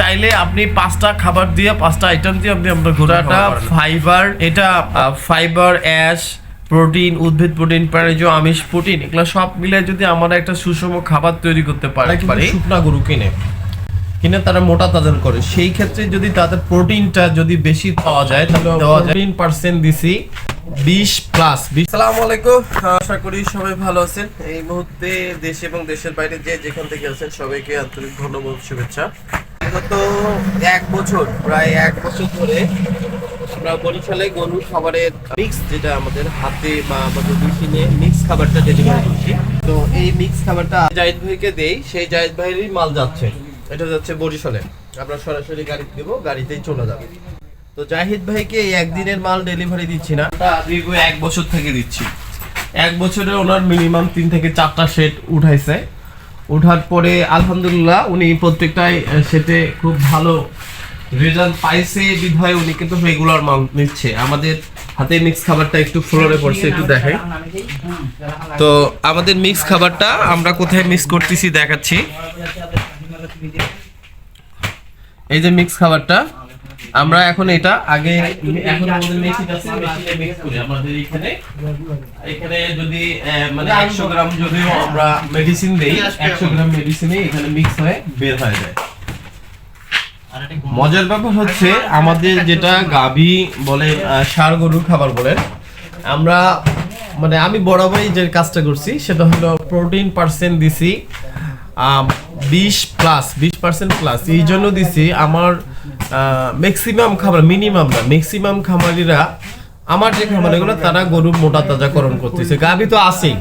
চাইলে আপনি পাঁচটা খাবার দিয়ে পাঁচটা আইটেম দিয়ে আপনি আপনার গোটাটা ফাইবার এটা ফাইবার অ্যাশ প্রোটিন উদ্ভিদ প্রোটিন প্রাণীজ আমিষ প্রোটিন এগুলো সব মিলে যদি আমরা একটা সুষম খাবার তৈরি করতে পারি শুকনা গরু কিনে। কিনে তারা মোটা তাজান করে। সেই ক্ষেত্রে যদি তাদের প্রোটিনটা যদি বেশি পাওয়া যায় তাহলে দেওয়া যায়। তিন পার্সেন্ট দিছি বিশ প্লাস সালাম আলাইকুম। আশা করি সবাই ভালো আছেন। এই মুহূর্তে দেশ এবং দেশের বাইরে যে যেখান থেকে আছেন সবাইকে আন্তরিক ধন্যবাদ শুভেচ্ছা। গত এক বছর, প্রায় এক বছর ধরে আমরা বরিশালে গরু খাবারের মিক্স যেটা আমাদের হাতে বা আমাদের মেশিনে মিক্স খাবারটা ডেলিভারি করছি। তো এই মিক্স খাবারটা জাহিদ ভাইকে দেই, সেই জাহিদ ভাইয়েরই মাল যাচ্ছে। এটা যাচ্ছে বরিশালে। আমরা সরাসরি গাড়ি দেব, গাড়িতেই চলে যাবে। তো জাহিদ ভাইকে এই একদিনের মাল ডেলিভারি দিচ্ছি না। এক বছর থেকে দিচ্ছি। এক বছরে ওনার মিনিমাম তিন থেকে চারটা সেট উঠাইছে। উঠার পরে আলহামদুলিল্লাহ উনি প্রত্যেকটাই সেতে খুব ভালো রেজাল্ট পাইছে, বিধায় উনি কিন্তু রেগুলার মাল নিচ্ছে। আমাদের হাতে মিক্স খাবারটা একটু ফ্লোরে পড়ছে, একটু দেখাই। তো আমাদের মিক্স খাবারটা আমরা কোথায় মিক্স করতেছি দেখাচ্ছি। এই যে মিক্স খাবারটা। আমরা এখন এটা আগে এখন আমাদের মেশিন আছে মেশিনে মিক্স করি আমাদের এখানে এখানে যদি মানে 100 গ্রাম যদিও আমরা মেডিসিন দেই 100 গ্রাম মেডিসিনে এখানে মিক্স হয়ে বের হয়ে যায়। মজার ব্যাপার হচ্ছে, আমাদের যেটা গাভী বলে ষাঁড় গরুর খাবার বলেন আমরা মানে আমি বরাবরই যে কাজটা করছি, সেটা হলো প্রোটিন পার্সেন্ট দিছি বিশ প্লাস বিশ পার্সেন্ট প্লাস এই জন্য দিছি, আমার ম্যাক্সিমাম খাবার মিনিমাম না ম্যাক্সিমাম খামারিরা আমার যে খামারিগুলো তারা গরু মোটা তাজাকরণ করতেছে। গাভী তো আছেই।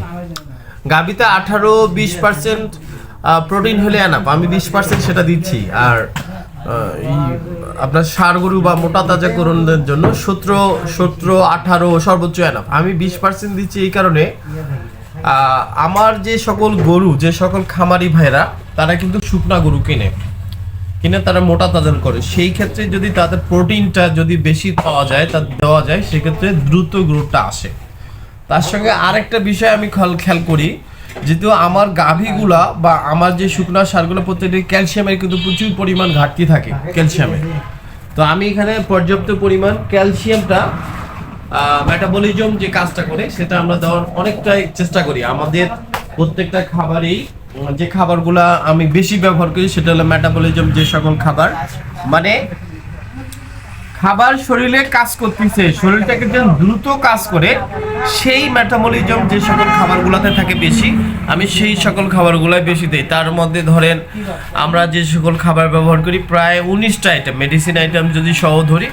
গাভীতে আঠারো, বিশ পার্সেন্ট প্রোটিন হলে এনাফ আমি বিশ পার্সেন্ট সেটা দিচ্ছি। আর আপনার ষাঁড় গরু বা মোটা তাজাকরণের জন্য সতেরো সতেরো, আঠারো সর্বোচ্চ এনাফ আমি বিশ পার্সেন্ট দিচ্ছি এই কারণে আমার যে সকল গরু, যে সকল খামারি ভাইরা তারা কিন্তু শুকনা গরু কিনে। কিনে তারা মোটা তাজান করে। সেই ক্ষেত্রে যদি তাদের প্রোটিনটা যদি বেশি পাওয়া যায়, তা দেওয়া যায়, সেক্ষেত্রে দ্রুত গ্রোথটা আসে। তার সঙ্গে আরেকটা বিষয় আমি খেয়াল করি, যেহেতু আমার গাভীগুলা বা আমার যে শুকনা সারগুলো, প্রত্যেকটি ক্যালসিয়ামের কিন্তু প্রচুর পরিমাণ ঘাটতি থাকে ক্যালসিয়ামের তো আমি এখানে পর্যাপ্ত পরিমাণ ক্যালসিয়ামটা মেটাবলিজম যে কাজটা করে, সেটা আমরা দেওয়ার অনেকটাই চেষ্টা করি। আমাদের প্রত্যেকটা খাবারেই যে খাবারগুলা আমি বেশি ব্যবহার করি সেটা হলো মেটাবলিজম যে সকল খাবার। মানে খাবার শরীরে কাজ করতেছে, শরীরটাকে যেন দ্রুত কাজ করে, সেই মেটাবলিজম যে সকল খাবারগুলোতে থাকে বেশি, আমি সেই সকল খাবারগুলাই বেশি দিই। তার মধ্যে ধরেন, আমরা যে সকল খাবার ব্যবহার করি, প্রায় উনিশটা আইটেম মেডিসিন আইটেম যদি সহ ধরি,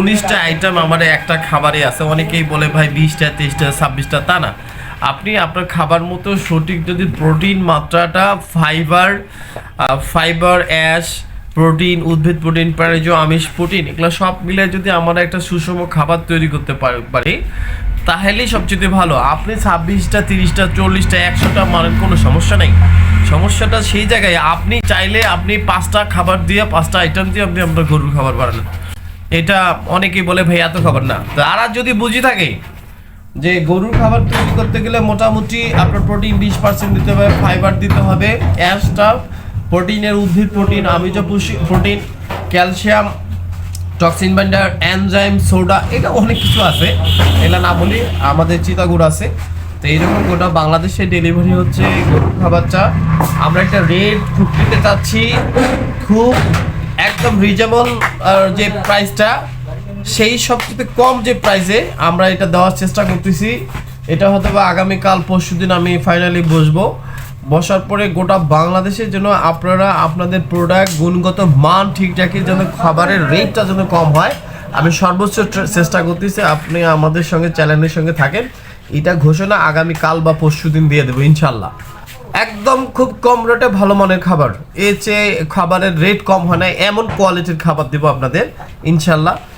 উনিশটা আইটেম আমার একটা খাবারে আছে। অনেকেই বলে, ভাই, বিশটা, তেইশটা, ছাব্বিশটা, তা না। আপনি আপনার খাবার মতো সঠিক যদি প্রোটিন মাত্রাটা ফাইবার ফাইবার অ্যাশ প্রোটিন উদ্ভিদ প্রোটিন প্রাণীজ, আমিষ প্রোটিন এগুলো সব মিলে যদি আমরা একটা সুষম খাবার তৈরি করতে পার- তাহলেই সবচেয়ে ভালো। আপনি ছাব্বিশটা, তিরিশটা, চল্লিশটা, একশোটা মানেন কোনো সমস্যা নেই। সমস্যাটা সেই জায়গায়, আপনি চাইলে আপনি পাঁচটা খাবার দিয়ে, পাঁচটা আইটেম দিয়ে আপনি আপনার গরুর খাবার বানান। এটা অনেকেই বলে, ভাই, এত খাবার না। তারা যদি বুঝি থাকে যে গরুর খাবার তৈরি করতে গেলে মোটামুটি আপনার প্রোটিন বিশ পার্সেন্ট দিতে হবে ফাইবার দিতে হবে অ্যাশটা প্রোটিনের উদ্ভিদ প্রোটিন পুষ্টি প্রোটিন ক্যালসিয়াম টক্সিন বান্ডার অ্যানজাইম সোডা এটা অনেক কিছু আছে। এগুলো না বলি আমাদের চিতাগুড় আছে। তো এইরকম গোটা বাংলাদেশে ডেলিভারি হচ্ছে গরুর খাবারটা আমরা একটা রেট খুব দিতে চাচ্ছি। খুব একদম রিজনেবল যে প্রাইসটা সেই সবচেয়ে কম যে প্রাইসে আমরা এটা দেওয়ার চেষ্টা করতেছি, এটা হয়তো বা আগামীকাল পরশু দিন আমি ফাইনালি বসবো। বসার পরে গোটা বাংলাদেশের জন্য আপনারা আপনাদের প্রোডাক্ট গুণগত মান ঠিকঠাকই যেন খাবারের রেটটা যেন কম হয়, আমি সর্বোচ্চ চেষ্টা করতেছি আপনি আমাদের সঙ্গে চ্যানেলের সঙ্গে থাকেন। এটা ঘোষণা আগামী কাল বা পরশু দিন দিয়ে দেবো ইনশাল্লাহ একদম খুব কম রেটে ভালো মানের খাবার। এর চেয়ে খাবারের রেট কম হয় না, এমন কোয়ালিটির খাবার দেবো আপনাদের ইনশাল্লাহ